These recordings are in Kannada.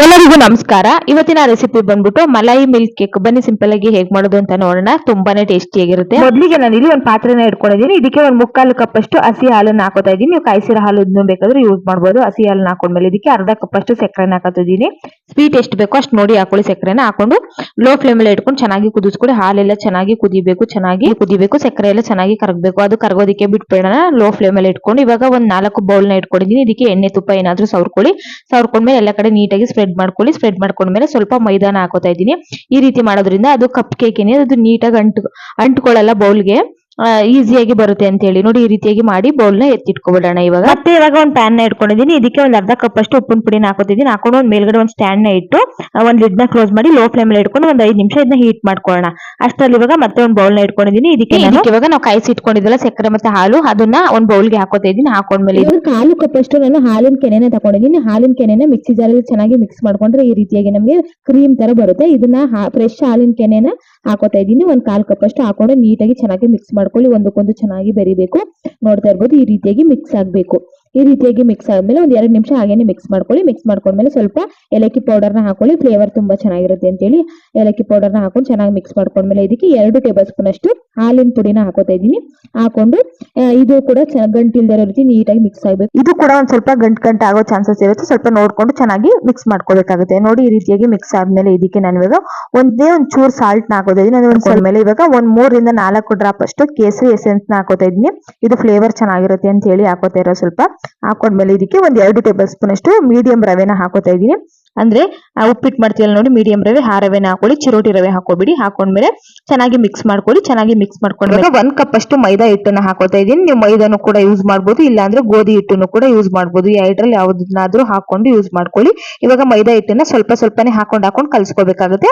ಎಲ್ಲರಿಗೂ ನಮಸ್ಕಾರ. ಇವತ್ತಿನ ರೆಸಿಪಿ ಬಂದ್ಬಿಟ್ಟು ಮಲಾಯಿ ಮಿಲ್ಕ್ ಕೇಕ್ ಬನ್ನಿ ಸಿಂಪಲ್ ಆಗಿ ಹೇಗ್ ಮಾಡೋದು ಅಂತ ನೋಡೋಣ. ತುಂಬಾನೇ ಟೇಸ್ಟಿ ಆಗಿರುತ್ತೆ. ಮೊದಲಿಗೆ ನಾನು ಇಲ್ಲಿ ಒಂದು ಪಾತ್ರೆನ ಇಟ್ಕೊಂಡಿದ್ದೀನಿ. ಇದಕ್ಕೆ ಒಂದು ಮುಕ್ಕಾಲು ಕಪ್ ಅಷ್ಟು ಹಸಿ ಹಾಲನ್ನ ಹಾಕೋತಾ ಇದ್ದೀನಿ. ನೀವು ಕಾಯಿಸಿರೋ ಹಾಲು ಬೇಕಾದ್ರೆ ಯೂಸ್ ಮಾಡಬಹುದು ಹಸಿ ಹಾಲನ್ನ ಹಾಕೊಂಡ್ಮೇಲೆ ಇದಕ್ಕೆ ಅರ್ಧ ಕಪ್ ಅಷ್ಟು ಸಕ್ಕರೆನ ಹಾಕೋತಿದ್ದೀನಿ ಸ್ವೀಟ್ ಎಷ್ಟು ಬೇಕೋ ಅಷ್ಟು ನೋಡಿ ಹಾಕೊಳ್ಳಿ ಸಕ್ಕರೆನ ಹಾಕೊಂಡು ಲೋ ಫ್ಲೇಮ್ ಅಲ್ಲಿ ಇಟ್ಕೊಂಡು ಚೆನ್ನಾಗಿ ಕುದಿಸ್ಕೊಡಿ. ಹಾಲೆಲ್ಲ ಚೆನ್ನಾಗಿ ಕುದಿಬೇಕು ಚೆನ್ನಾಗಿ ಕುದಿಬೇಕು. ಸಕ್ಕರೆ ಎಲ್ಲ ಚೆನ್ನಾಗಿ ಕರಗಬೇಕು. ಅದು ಕರಗೋದಕ್ಕೆ ಬಿಟ್ಬೇಡ ಲೋ ಫ್ಲೇಮ್ ಅಲ್ಲಿ ಇಟ್ಕೊಂಡು ಇವಾಗ ಒಂದು ನಾಲ್ಕು ಬೌಲ್ನ ಇಟ್ಕೊಂಡಿದ್ದೀನಿ. ಇದಕ್ಕೆ ಎಣ್ಣೆ ತುಪ್ಪ ಏನಾದರೂ ಸವರ್ಕೊಳ್ಳಿ. ಸವರ್ಕೊಂಡ್ಮೇಲೆ ಎಲ್ಲ ಕಡೆ ನೀಟಾಗಿ ಸ್ಪ್ರೆಡ್ ಮಾಡ್ಕೊಳ್ಳಿ ಸ್ಪ್ರೆಡ್ ಮಾಡ್ಕೊಂಡ್ಮೇಲೆ ಸ್ವಲ್ಪ ಮೈದಾನ ಹಾಕೋತಾ ಇದ್ದೀನಿ. ಈ ರೀತಿ ಮಾಡೋದ್ರಿಂದ ಅದು ಕಪ್ ಕೇಕ್ ಏನಿದೆ ಅದು ನೀಟಾಗಿ ಅಂಟು, ಅಂಟ್ಕೊಳ್ಳಲ್ಲ ಬೌಲ್ಗೆ ಈಸಿಯಾಗಿ ಬರುತ್ತೆ ಅಂತ ಹೇಳಿ ನೋಡಿ ಈ ರೀತಿಯಾಗಿ ಮಾಡಿ ಬೌಲ್ನ ಎತ್ತಿಟ್ಕೊಬಿಡೋಣ ಇವಾಗ. ಮತ್ತೆ ಇವಾಗ ಒಂದು ಪ್ಯಾನ್ನ ಇಟ್ಕೊಂಡಿದ್ದೀನಿ ಇದಕ್ಕೆ ಒಂದ್ ಅರ್ಧ ಕಪ್ ಅಷ್ಟು ಉಪ್ಪಿನ ಪುಡಿನ ಹಾಕೋತಿದ್ದೀನಿ ಹಾಕೊಂಡು ಒಂದು ಮೇಲ್ಗಡೆ ಒಂದು ಸ್ಟ್ಯಾಂಡ್ನ ಇಟ್ಟು ಒಂದ್ ಲಿಡ್ನ ಕ್ಲೋಸ್ ಮಾಡಿ ಲೋ ಫ್ಲೇಮ್ ಅಲ್ಲಿ ಇಟ್ಕೊಂಡು ಒಂದು ಐದ್ ನಿಮಿಷ ಇದನ್ನ ಹೀಟ್ ಮಾಡ್ಕೊಳ್ಳೋಣ. ಅಷ್ಟರಲ್ಲಿ ಇವಾಗ ಮತ್ತೆ ಒಂದು ಬೌಲ್ನ ಇಟ್ಕೊಂಡಿದ್ದೀನಿ ಇದಕ್ಕೆ ಇವಾಗ ನಾವು ಕಾಯಿಸಿ ಇಟ್ಕೊಂಡಿದ್ದಲ್ಲ ಸಕ್ಕರೆ ಮತ್ತೆ ಹಾಲು. ಅದನ್ನ ಒಂದು ಬೌಲ್ಗೆ ಹಾಕೋತಾ ಇದ್ದೀನಿ. ಹಾಕೊಂಡ್ಮೇಲೆ ಕಾಲು ಕಪ್ ಅಷ್ಟು ನಾನು ಹಾಲಿನ ಕೆನೆನ ತಗೊಂಡಿದ್ದೀನಿ ಹಾಲಿನ ಕೆನೆನ ಮಿಕ್ಸಿ ಜಾರಲ್ಲಿ ಚೆನ್ನಾಗಿ ಮಿಕ್ಸ್ ಮಾಡ್ಕೊಂಡ್ರೆ ಈ ರೀತಿಯಾಗಿ ನಮಗೆ ಕ್ರೀಮ್ ತರ ಬರುತ್ತೆ. ಇದನ್ನ ಫ್ರೆಶ್ ಹಾಲಿನ ಕೆನೆನ ಹಾಕೋತಾ ಇದೀನಿ ಒಂದ್ ಕಾಲು ಕಪ್ ಅಷ್ಟು ಹಾಕೊಂಡು ನೀಟಾಗಿ ಚೆನ್ನಾಗಿ ಮಿಕ್ಸ್ ಮಾಡ್ಕೊಳ್ಳಿ ಒಂದಕ್ಕೊಂದು ಚೆನ್ನಾಗಿ ಬೆರಿಬೇಕು. ನೋಡ್ತಾ ಇರ್ಬೋದು ಈ ರೀತಿಯಾಗಿ ಮಿಕ್ಸ್ ಆಗ್ಬೇಕು. ಈ ರೀತಿಯಾಗಿ ಮಿಕ್ಸ್ ಆದ್ಮೇಲೆ ಒಂದ್ ಎರಡು ನಿಮಿಷ ಹಾಗೇನೆ ಮಿಕ್ಸ್ ಮಾಡ್ಕೊಳ್ಳಿ. ಮಿಕ್ಸ್ ಮಾಡ್ಕೊಂಡ್ಮೇಲೆ ಸ್ವಲ್ಪ ಏಲಕ್ಕಿ ಪೌಡರ್ನ ಹಾಕೊಳ್ಳಿ. ಫ್ಲೇವರ್ ತುಂಬಾ ಚೆನ್ನಾಗಿರುತ್ತೆ ಅಂತೇಳಿ ಏಲಕ್ಕಿ ಪೌಡರ್ನ ಹಾಕೊಂಡು ಚೆನ್ನಾಗಿ ಮಿಕ್ಸ್ ಮಾಡ್ಕೊಂಡ್ಮೇಲೆ ಇದಕ್ಕೆ ಎರಡು ಟೇಬಲ್ ಸ್ಪೂನ್ ಅಷ್ಟು ಹಾಲಿನ ಪುಡಿನ ಹಾಕೋತಾ ಇದ್ದೀನಿ. ಹಾಕೊಂಡು ಇದು ಕೂಡ ಚ- ಗಂಟಿಲ್ದೇ ರೀತಿ ನೀಟಾಗಿ ಮಿಕ್ಸ್ ಆಗಬೇಕು. ಇದು ಕೂಡ ಒಂದ್ ಸ್ವಲ್ಪ ಗಂಟ್ ಗಂಟ್ ಆಗೋ ಚಾನ್ಸಸ್ ಇರುತ್ತೆ. ಸ್ವಲ್ಪ ನೋಡ್ಕೊಂಡು ಚೆನ್ನಾಗಿ ಮಿಕ್ಸ್ ಮಾಡ್ಕೋಬೇಕಾಗುತ್ತೆ ನೋಡಿ ಈ ರೀತಿಯಾಗಿ ಮಿಕ್ಸ್ ಆದ್ಮೇಲೆ ಇದಕ್ಕೆ ನಾನು ಇವಾಗ ಒಂದೇ ಒಂದ್ ಚೂರ್ ಸಾಲ್ಟ್ನ ಹಾಕೋತಾ ಒಂದ್ ಸ್ವಲ್ಪ ಮೇಲೆ ಇವಾಗ ಒಂದ್ ಮೂರರಿಂದ ನಾಲ್ಕು ಡ್ರಾಪ್ ಅಷ್ಟು ಕೇಸರಿ ಎಸೆನ್ಸ್ನ ಹಾಕೋತಾ ಇದೀನಿ ಇದು ಫ್ಲೇವರ್ ಚೆನ್ನಾಗಿರುತ್ತೆ ಅಂತ ಹೇಳಿ ಹಾಕೋತಾ ಇರೋ ಸ್ವಲ್ಪ ಹಾಕೊಂಡ್ಮೇಲೆ ಇದಕ್ಕೆ ಒಂದ್ ಎರಡು ಟೇಬಲ್ ಸ್ಪೂನ್ ಅಷ್ಟು ಮೀಡಿಯಂ ರವೆನ ಹಾಕೋತಾ ಇದೀನಿ ಅಂದ್ರೆ ಉಪ್ಪಿಟ್ಟು ಮಾಡ್ತೀವಲ್ಲ ನೋಡಿ ಮೀಡಿಯಂ ರವೆ ಆ ರವೆನ ಹಾಕೊಳ್ಳಿ ಚಿರೋಟಿ ರವೆ ಹಾಕೋಬಿಡಿ ಹಾಕೊಂಡ್ಮೇಲೆ ಚೆನ್ನಾಗಿ ಮಿಕ್ಸ್ ಮಾಡ್ಕೊಳ್ಳಿ ಚೆನ್ನಾಗಿ ಮಿಕ್ಸ್ ಮಾಡ್ಕೊಂಡ್ಮೇಲೆ ಒಂದ್ ಕಪ್ ಅಷ್ಟು ಮೈದಾ ಹಿಟ್ಟನ್ನ ಹಾಕೋತಾ ಇದ್ದೀನಿ. ನೀವು ಮೈದಾನು ಕೂಡ ಯೂಸ್ ಮಾಡ್ಬೋದು ಇಲ್ಲಾಂದ್ರೆ ಗೋಧಿ ಹಿಟ್ಟನ್ನು ಕೂಡ ಯೂಸ್ ಮಾಡ್ಬೋದು. ಎರಡರಲ್ಲಿ ಯಾವ್ದನ್ನಾದ್ರೂ ಹಾಕೊಂಡು ಯೂಸ್ ಮಾಡ್ಕೊಳ್ಳಿ. ಇವಾಗ ಮೈದಾ ಹಿಟ್ಟನ್ನ ಸ್ವಲ್ಪ ಸ್ವಲ್ಪನೇ ಹಾಕೊಂಡು ಹಾಕೊಂಡು ಕಲ್ಸ್ಕೋಬೇಕಾಗುತ್ತೆ.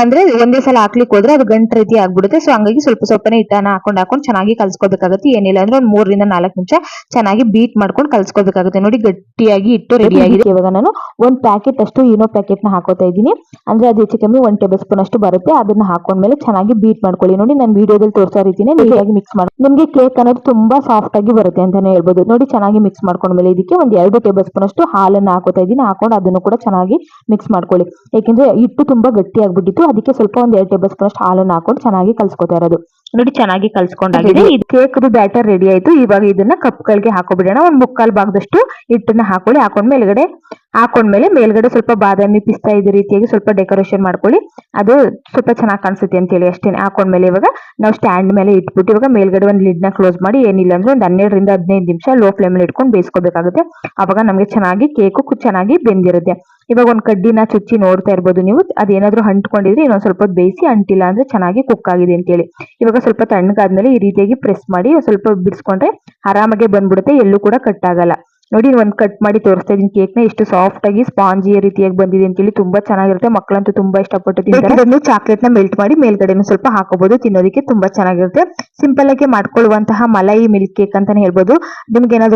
ಅಂದ್ರೆ ಒಂದೇ ಸಲ ಹಾಕ್ಲಿಕ್ಕೆ ಹೋದ್ರೆ ಅದು ಗಂಟು ರೀತಿ ಆಗ್ಬಿಡುತ್ತೆ. ಸೊ ಹಂಗಾಗಿ ಸ್ವಲ್ಪ ಸ್ವಲ್ಪನೇ ಹಿಟ್ಟನ್ನ ಹಾಕೊಂಡು ಹಾಕೊಂಡು ಚೆನ್ನಾಗಿ ಕಲ್ಸ್ಕೋಬೇಕಾಗುತ್ತೆ. ಏನಿಲ್ಲ ಅಂದ್ರೆ ಒಂದ್ ಮೂರರಿಂದ ನಾಲ್ಕು ನಿಮಿಷ ಚೆನ್ನಾಗಿ ಬೀಟ್ ಮಾಡ್ಕೊಂಡು ಕಲ್ಸ್ಕೋಬೇಕಾಗುತ್ತೆ. ನೋಡಿ ಗಟ್ಟಿಯಾಗಿ ಹಿಟ್ಟು ರೆಡಿ ಆಗಿದೆ. ಇವಾಗ ನಾನು ಒಂದ್ ಪ್ಯಾಕೆಟ್ ಅಷ್ಟು ಇನೋ ಪ್ಯಾಕೆಟ್ ಪ್ಯಾಕೆಟ್ನ ಹಾಕೋತಾ ಇದ್ದೀನಿ. ಅಂದ್ರೆ ಅದು ಹೆಚ್ಚು ಕಮ್ಮಿ ಒಂದ್ ಟೇಬಲ್ ಸ್ಪೂನ್ ಅಷ್ಟು ಬರುತ್ತೆ. ಅದನ್ನ ಹಾಕೊಂಡ್ಮೇಲೆ ಚೆನ್ನಾಗಿ ಬೀಟ್ ಮಾಡ್ಕೊಳ್ಳಿ. ನೋಡಿ ನಾನು ವಿಡಿಯೋದಲ್ಲಿ ತೋರಿಸೋ ರೀತಿನೇ ನೀಟಾಗಿ ಮಿಕ್ಸ್ ಮಾಡಿ. ನಿಮಗೆ ಕೇಕ್ ಅನ್ನೋದು ತುಂಬಾ ಸಾಫ್ಟ್ ಆಗಿ ಬರುತ್ತೆ ಅಂತಾನೆ ಹೇಳ್ಬೋದು. ನೋಡಿ ಚೆನ್ನಾಗಿ ಮಿಕ್ಸ್ ಮಾಡ್ಕೊಂಡ್ಮೇಲೆ ಇದಕ್ಕೆ ಒಂದು ಎರಡು ಟೇಬಲ್ ಸ್ಪೂನ್ ಅಷ್ಟು ಹಾಲನ್ನು ಹಾಕೋತಾ ಇದ್ದೀನಿ. ಹಾಕೊಂಡು ಅದನ್ನು ಕೂಡ ಚೆನ್ನಾಗಿ ಮಿಕ್ಸ್ ಮಾಡ್ಕೊಳ್ಳಿ. ಏಕೆಂದರೆ ಹಿಟ್ಟು ತುಂಬಾ ಗಟ್ಟಿ ಆಗಿಬಿಟ್ಟಿತ್ತು ಅದಕ್ಕೆ ಸ್ವಲ್ಪ ಒಂದು ಎರಡು ಟೇಬಲ್ ಸ್ಪೂನ್ ಅಷ್ಟು ಹಾಲನ್ನು ಹಾಕೊಂಡು ಚೆನ್ನಾಗಿ ಕಲ್ಸ್ಕೊತಾ ಇರೋದು. ನೋಡಿ ಚೆನ್ನಾಗಿ ಕಲ್ಸ್ಕೊಂಡಾಗಿದೆ. ಇದು ಕೇಕ್ ಬ್ಯಾಟರ್ ರೆಡಿ ಆಯ್ತು. ಇವಾಗ ಇದನ್ನ ಕಪ್ಗಳಿಗೆ ಹಾಕೋಬಿಡೋಣ. ಒಂದ್ ಮುಕ್ಕಾಲ್ ಭಾಗದಷ್ಟು ಹಿಟ್ಟನ್ನ ಹಾಕೊಳ್ಳಿ. ಹಾಕೊಂಡ್ ಮೇಲ್ಗಡೆ ಹಾಕೊಂಡ್ಮೇಲೆ ಮೇಲ್ಗಡೆ ಸ್ವಲ್ಪ ಬಾದಾಮಿ ಪಿಸ್ತಾ ಇದೇ ರೀತಿಯಾಗಿ ಸ್ವಲ್ಪ ಡೆಕೋರೇಷನ್ ಮಾಡ್ಕೊಳ್ಳಿ. ಅದು ಸ್ವಲ್ಪ ಚೆನ್ನಾಗಿ ಕಾಣಿಸುತ್ತೆ ಅಂತ ಹೇಳಿ ಅಷ್ಟೇ ಹಾಕೊಂಡ್ಮೇಲೆ ಇವಾಗ ನಾವು ಸ್ಟ್ಯಾಂಡ್ ಮೇಲೆ ಇಟ್ಬಿಟ್ಟು ಇವಾಗ ಮೇಲ್ಗಡೆ ಒಂದು ಲಿಡ್ನ ಕ್ಲೋಸ್ ಮಾಡಿ ಏನಿಲ್ಲ ಅಂದ್ರೆ ಒಂದು ಹನ್ನೆರಡರಿಂದ ಹದಿನೈದು ನಿಮಿಷ ಲೋ ಫ್ಲೇಮ್ ಅಲ್ಲಿ ಇಟ್ಕೊಂಡು ಬೇಯಿಸ್ಕೋಬೇಕಾಗುತ್ತೆ. ಅವಾಗ ನಮಗೆ ಚೆನ್ನಾಗಿ ಕೇಕು ಚೆನ್ನಾಗಿ ಬೆಂದಿರುತ್ತೆ. ಇವಾಗ ಒಂದು ಕಡ್ಡಿನ ಚುಚ್ಚಿ ನೋಡ್ತಾ ಇರ್ಬೋದು ನೀವು. ಅದೇನಾದ್ರೂ ಹಂಟ್ಕೊಂಡಿದ್ರೆ ಇನ್ನೊಂದ್ ಸ್ವಲ್ಪ ಬೇಯಿಸಿ ಅಂಟಿಲ್ಲ ಅಂದ್ರೆ ಚೆನ್ನಾಗಿ ಕುಕ್ ಆಗಿದೆ ಅಂತ ಹೇಳಿ ಇವಾಗ ಸ್ವಲ್ಪ ತಣ್ಣಗಾದ್ಮೇಲೆ ಈ ರೀತಿಯಾಗಿ ಪ್ರೆಸ್ ಮಾಡಿ ಸ್ವಲ್ಪ ಬಿಡಿಸ್ಕೊಂಡ್ರೆ ಆರಾಮಾಗಿ ಬಂದ್ಬಿಡುತ್ತೆ ಎಲ್ಲೂ ಕೂಡ ಕಟ್ ಆಗಲ್ಲ. ನೋಡಿ ಒಂದು ಕಟ್ ಮಾಡಿ ತೋರಿಸ್ತಾ ಇದ್ದೀನಿ ಕೇಕ್ನ ಎಷ್ಟು ಸಾಫ್ಟ್ ಆಗಿ ಸ್ಪಾಂಜಿ ರೀತಿಯಾಗಿ ಬಂದಿದೆ ಅಂತ ಹೇಳಿ ತುಂಬಾ ಚೆನ್ನಾಗಿರುತ್ತೆ. ಮಕ್ಕಳಂತೂ ತುಂಬಾ ಇಷ್ಟಪಟ್ಟು ತಿಂತಾರೆ. ಇದನ್ನು ಚಾಕ್ಲೇಟ್ನ ಮೆಲ್ಟ್ ಮಾಡಿ ಮೇಲ್ಗಡೆನೂ ಸ್ವಲ್ಪ ಹಾಕೋಬಹುದು ತಿನ್ನೋದಕ್ಕೆ ತುಂಬಾ ಚೆನ್ನಾಗಿರುತ್ತೆ. ಸಿಂಪಲ್ ಆಗಿ ಮಾಡ್ಕೊಳ್ಳುವಂತಹ ಮಲೈ ಮಿಲ್ಕ್ ಕೇಕ್ ಅಂತಾನೆ ಹೇಳ್ಬೋದು. ನಿಮ್ಗೆ ಏನಾದ್ರು